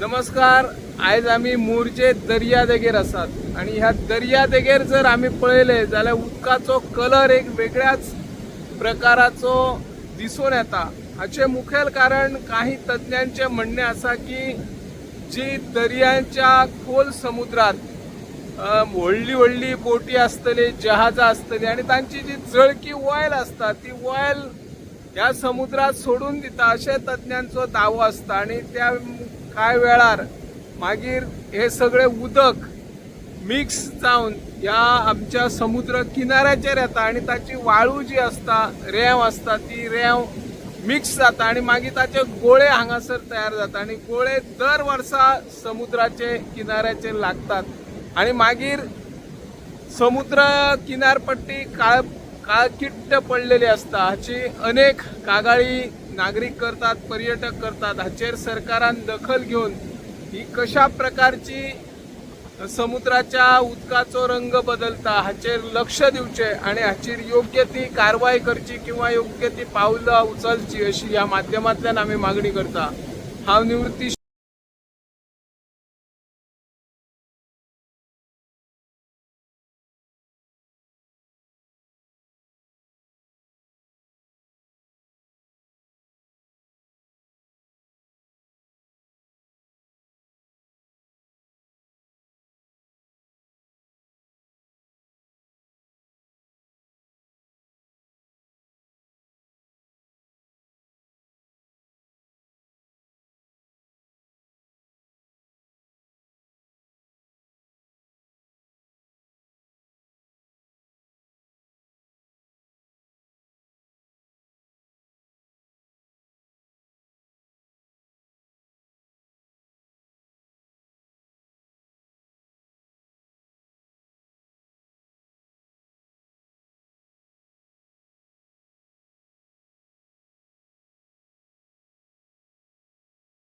नमस्कार आयज आमी मोरजे दर्या देगेर आसात आणि ह्या दर्या देगेर जर आमी पळयले जाल्यार उदकाचो कलर एक वेगळ्याच प्रकाराचो दिसून येता. हाचे मुखेल कारण काही तज्ञांचे म्हणणे आसा की जी दर्याच्या खोल समुद्रात व्हडली व्हडली बोटी असतली जहाजां असतली आणि तांची जी जळकी वॉयल असता ती वॉयल ह्या समुद्रात सोडून दिता अशें तज्ञांचो दावो असता. आणि त्या कांय वेळार? मागीर हे सगळे उदक मिक्स जावन ह्या आमच्या समुद्र किनाऱ्याचेर येता आणि ताची वाळू जी असता रेंव असता ती रेंव मिक्स जाता आणि मागीर ताचे गोळे हांगासर तयार जाता आणि गोळे दर वर्सा समुद्राचे किनाऱ्याचेर लागतात. आणि मागीर समुद्र किनारपट्टी काळ काळकिट्ट पडलेली असता हाची अनेक कागाळी नागरिक करतात पर्यटक करतात. हाचेर सरकारान दखल घेऊन ही कशा प्रकारची समुद्राच्या उदकाचो रंग बदलता हाचेर लक्ष दिवचे आणि हाचेर योग्य ती कारवाय करची किंवा योग्य ती पावलं उचलची अशी ह्या माध्यमांतल्यान आमी मागणी करता. हांव निवृत्ती